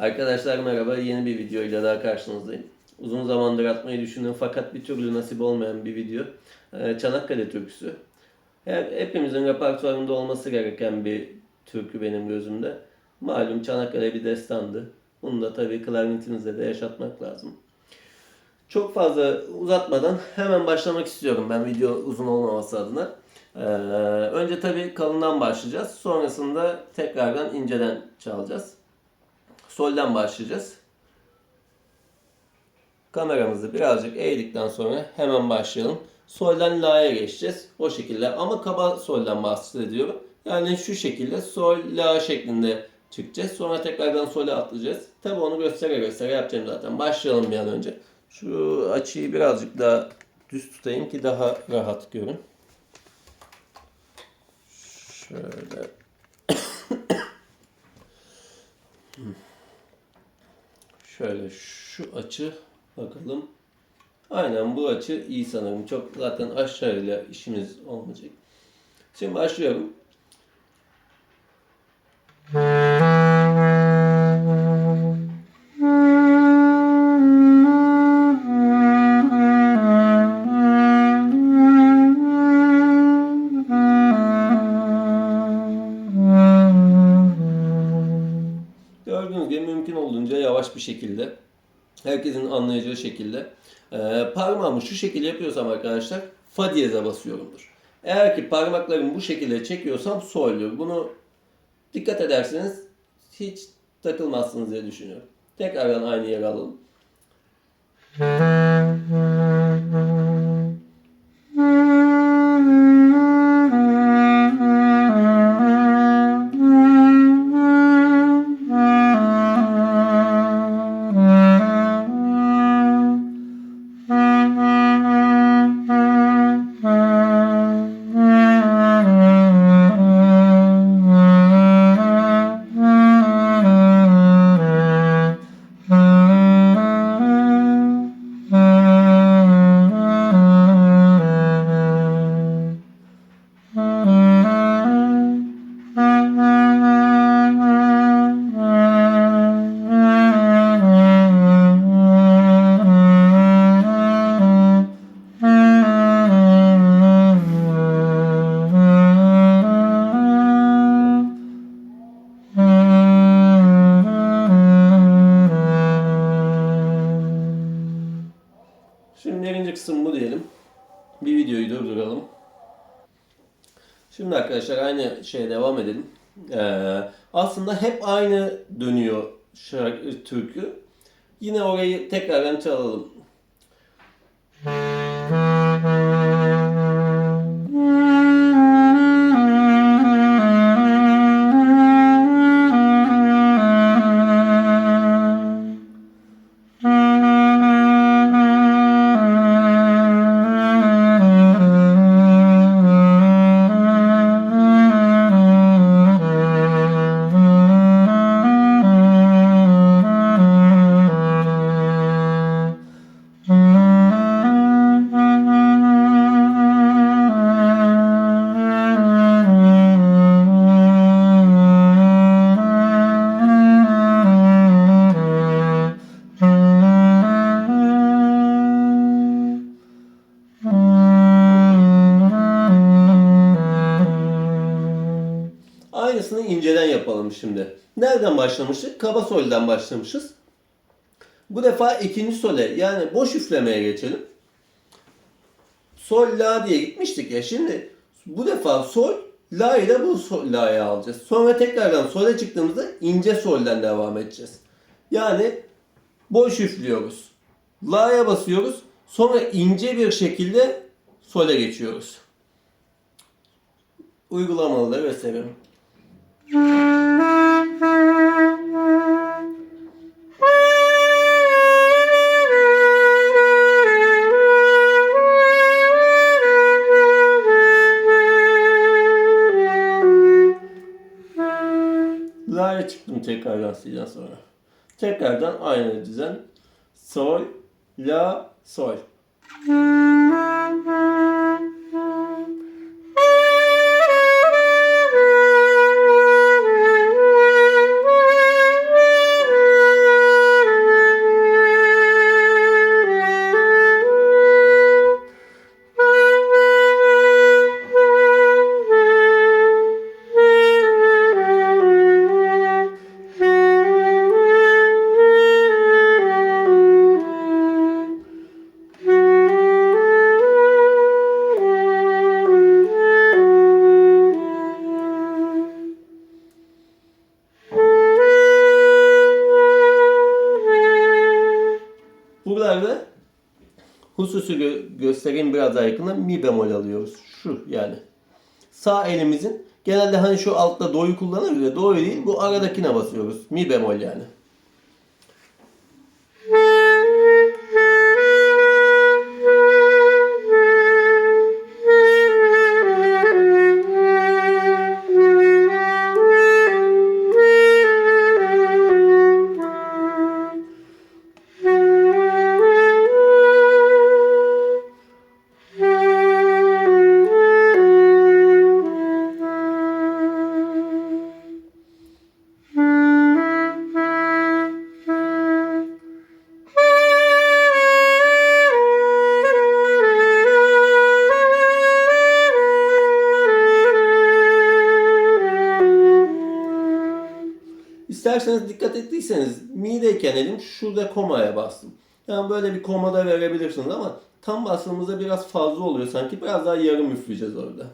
Arkadaşlar merhaba, yeni bir video ile daha karşınızdayım. Uzun zamandır atmayı düşündüm fakat bir türlü nasip olmayan bir video. Ee, Çanakkale türküsü. Hep, hepimizin repertuarında olması gereken bir türkü benim gözümde. Malum Çanakkale bir destandı. Bunu da tabii klarnetimizle de yaşatmak lazım. Çok fazla uzatmadan hemen başlamak istiyorum ben video uzun olmaması adına. Ee, önce tabii kalından başlayacağız. Sonrasında tekrardan inceden çalacağız. Solden başlayacağız. Kameramızı birazcık eğdikten sonra hemen başlayalım. Solden la'ya geçeceğiz. O şekilde ama kaba solden bahsediyorum. Yani şu şekilde sol la şeklinde çıkacağız. Sonra tekrardan sole atlayacağız. Tabi onu göstere göstere yapacağım zaten. Başlayalım bir an önce. Şu açıyı birazcık daha düz tutayım ki daha rahat görün. Şöyle. Şöyle şu açı bakalım. Aynen bu açı iyi sanırım. Çok zaten aşağıyla işimiz olmayacak. Şimdi başlıyorum. Şekilde, herkesin anlayacağı şekilde e, parmağımı şu şekilde yapıyorsam arkadaşlar fa diyeze basıyorumdur. Eğer ki parmaklarımı bu şekilde çekiyorsam sol'dur. Bunu dikkat ederseniz hiç takılmazsınız diye düşünüyorum. Tekrardan aynı yere alalım. Şeye devam edelim. Ee, aslında hep aynı dönüyor şarkı, türkü. Yine orayı tekrardan çalalım. İnceden yapalım şimdi. Nereden başlamıştık? Kaba solden başlamışız. Bu defa ikinci sole yani boş üflemeye geçelim. Sol la diye gitmiştik ya. Şimdi bu defa sol la ile bu sol, la'yı alacağız. Sonra tekrardan sole çıktığımızda ince solden devam edeceğiz. Yani boş üflüyoruz. La'ya basıyoruz. Sonra ince bir şekilde sole geçiyoruz. Uygulamalı gösteriyorum. La'ya çıktım tekrardan silden sonra. Tekrardan aynı düzen. Sol, la, sol. yukarıda hususu gö göstereyim biraz daha yakında mi bemol alıyoruz. Şu yani. Sağ elimizin genelde hani şu altta do'yu kullanırız ya do değil bu aradakine basıyoruz. Mi bemol yani. Ettiyseniz mi'deyken elim şurada komaya bastım. Yani böyle bir komada verebilirsiniz ama tam bastığımızda biraz fazla oluyor sanki. Biraz daha yarım üfleyeceğiz orada.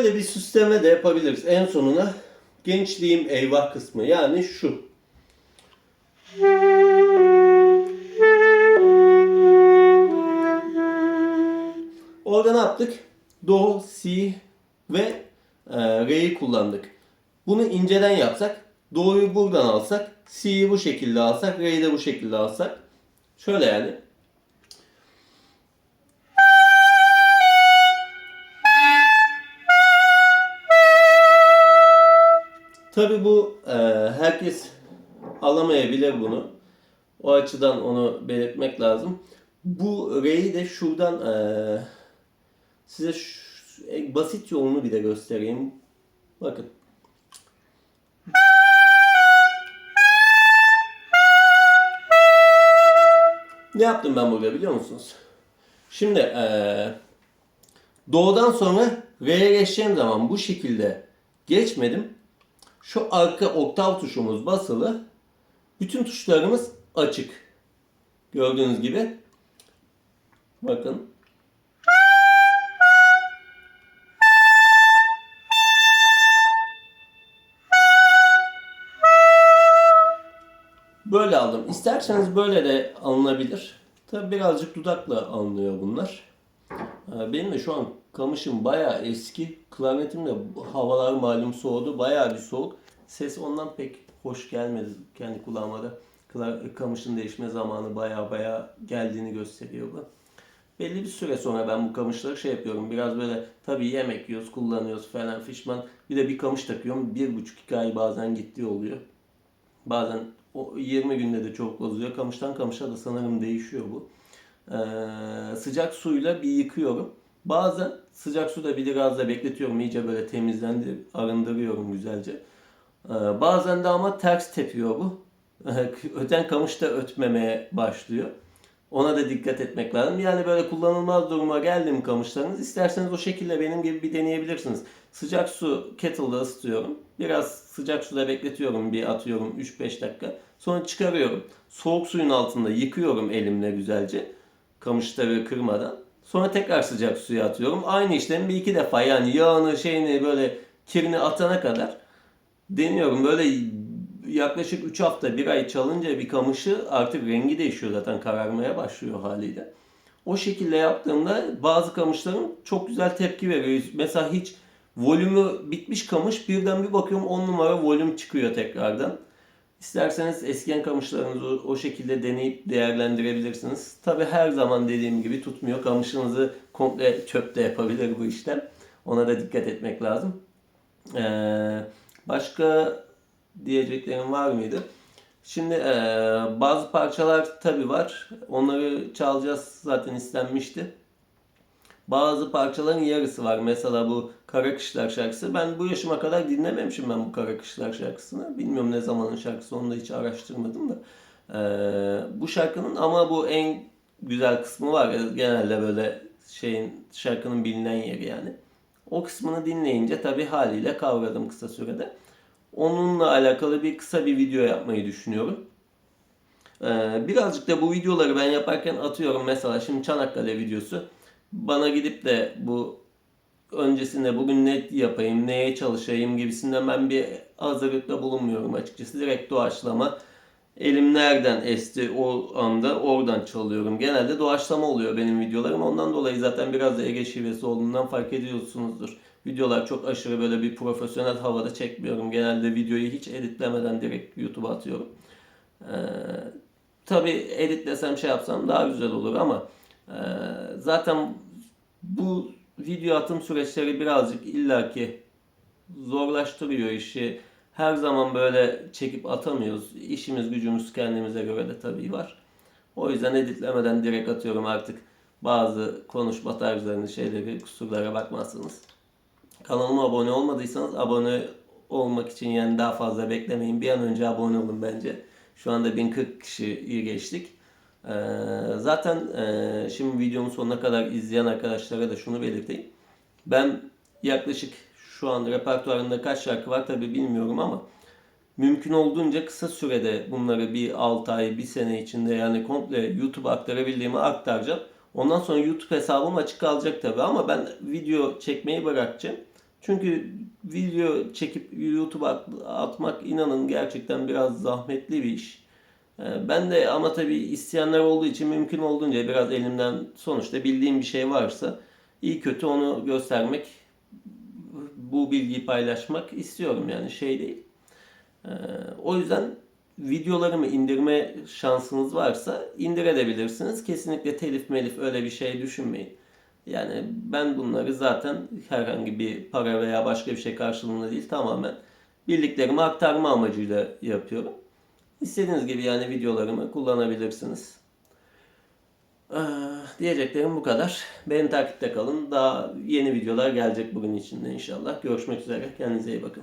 Şöyle bir süsleme de yapabiliriz. En sonuna gençliğim eyvah kısmı yani şu. Orada ne yaptık? Do, si ve e, re'yi kullandık. Bunu inceden yapsak, do'yu buradan alsak, si'yi bu şekilde alsak, re'yi de bu şekilde alsak. Şöyle yani. Tabi bu e, herkes alamayabilir bunu. O açıdan onu belirtmek lazım. Bu re'yi de şuradan e, size şu- e, basit yolunu bir de göstereyim. Bakın. Ne yaptım ben burada biliyor musunuz? Şimdi eee Do'dan sonra Re'ye geçeceğim zaman bu şekilde geçmedim. Şu arka oktav tuşumuz basılı. Bütün tuşlarımız açık. Gördüğünüz gibi. Bakın. Böyle aldım. İsterseniz böyle de alınabilir. Tabi birazcık dudakla alınıyor bunlar. Ee, Benim de şu an kamışım bayağı eski. Klarnetim de havalar malum soğudu. Bayağı bir soğuk. Ses ondan pek hoş gelmedi kendi kulağıma da. Kamışın değişme zamanı bayağı bayağı geldiğini gösteriyor bu. Belli bir süre sonra ben bu kamışları şey yapıyorum. Biraz böyle tabii yemek yiyoruz, kullanıyoruz falan fişman. Bir de bir kamış takıyorum. Bir buçuk iki ay bazen gittiği oluyor. Bazen o 20 günde de çok bozuyor. Kamıştan kamışa da sanırım değişiyor bu. Ee, sıcak suyla bir yıkıyorum. Bazen sıcak suda bir gazla bekletiyorum. İyice böyle temizlendi, arındırıyorum güzelce. Ee, bazen de ama ters tepiyor bu. Öten kamış da ötmemeye başlıyor. Ona da dikkat etmek lazım. Yani böyle kullanılmaz duruma geldi mi kamışlarınız isterseniz o şekilde benim gibi bir deneyebilirsiniz. Sıcak su kettle'da ısıtıyorum. Biraz sıcak suda bekletiyorum bir atıyorum 3-5 dakika. Sonra çıkarıyorum. Soğuk suyun altında yıkıyorum elimle güzelce. Kamışları kırmadan. Sonra tekrar sıcak suya atıyorum. Aynı işlemi bir iki defa yani yağını şeyini böyle kirini atana kadar deniyorum. Böyle yaklaşık 3 hafta, 1 ay çalınca bir kamışı artık rengi değişiyor zaten kararmaya başlıyor haliyle. O şekilde yaptığımda bazı kamışlarım çok güzel tepki veriyor. Mesela hiç volümü bitmiş kamış birden bir bakıyorum 10 numara volüm çıkıyor tekrardan. İsterseniz eskiyen kamışlarınızı o- şekilde deneyip değerlendirebilirsiniz. Tabi her zaman dediğim gibi tutmuyor. Kamışınızı komple çöpte yapabilir bu işlem. Ona da dikkat etmek lazım. Ee, başka diyeceklerim var mıydı? Şimdi ee, bazı parçalar tabi var. Onları çalacağız zaten istenmişti. Bazı parçaların yarısı var. Mesela bu Kara Kışlar şarkısı. Ben bu yaşıma kadar dinlememişim ben bu Kara Kışlar şarkısını. Bilmiyorum ne zamanın şarkısı onu da hiç araştırmadım da. Ee, bu şarkının ama bu en güzel kısmı var. Genelde böyle şeyin şarkının bilinen yeri yani. O kısmını dinleyince tabii haliyle kavradım kısa sürede. Onunla alakalı bir kısa bir video yapmayı düşünüyorum. Ee, birazcık da bu videoları ben yaparken atıyorum. Mesela şimdi Çanakkale videosu. Bana gidip de bu öncesinde bugün ne yapayım, neye çalışayım gibisinden ben bir hazırlıkta bulunmuyorum açıkçası. Direkt doğaçlama. Elim nereden esti o anda oradan çalıyorum. Genelde doğaçlama oluyor benim videolarım. Ondan dolayı zaten biraz da Ege şivesi olduğundan fark ediyorsunuzdur. Videolar çok aşırı böyle bir profesyonel havada çekmiyorum. Genelde videoyu hiç editlemeden direkt YouTube'a atıyorum. Ee, tabii editlesem şey yapsam daha güzel olur ama zaten bu video atım süreçleri birazcık illaki zorlaştırıyor işi. Her zaman böyle çekip atamıyoruz. İşimiz gücümüz kendimize göre de tabii var. O yüzden editlemeden direkt atıyorum artık bazı konuşma tarzlarını şeyleri kusurlara bakmazsınız. Kanalıma abone olmadıysanız abone olmak için yani daha fazla beklemeyin. Bir an önce abone olun bence. Şu anda 1040 kişiyi geçtik. Ee, zaten e, şimdi videomun sonuna kadar izleyen arkadaşlara da şunu belirteyim. Ben yaklaşık şu an repertuarında kaç şarkı var tabi bilmiyorum ama mümkün olduğunca kısa sürede bunları bir 6 ay, bir sene içinde yani komple YouTube'a aktarabildiğimi aktaracağım. Ondan sonra YouTube hesabım açık kalacak tabi ama ben video çekmeyi bırakacağım. Çünkü video çekip YouTube'a at- atmak inanın gerçekten biraz zahmetli bir iş. Ee, Ben de ama tabii isteyenler olduğu için mümkün olduğunca biraz elimden sonuçta bildiğim bir şey varsa iyi kötü onu göstermek, bu bilgiyi paylaşmak istiyorum yani şey değil. Ee, O yüzden videolarımı indirme şansınız varsa indirebilirsiniz. Kesinlikle telif melif öyle bir şey düşünmeyin. Yani ben bunları zaten herhangi bir para veya başka bir şey karşılığında değil tamamen bildiklerimi aktarma amacıyla yapıyorum. İstediğiniz gibi yani videolarımı kullanabilirsiniz. Ah, Diyeceklerim bu kadar. Beni takipte kalın. Daha yeni videolar gelecek bugün içinde inşallah. Görüşmek üzere. Kendinize iyi bakın.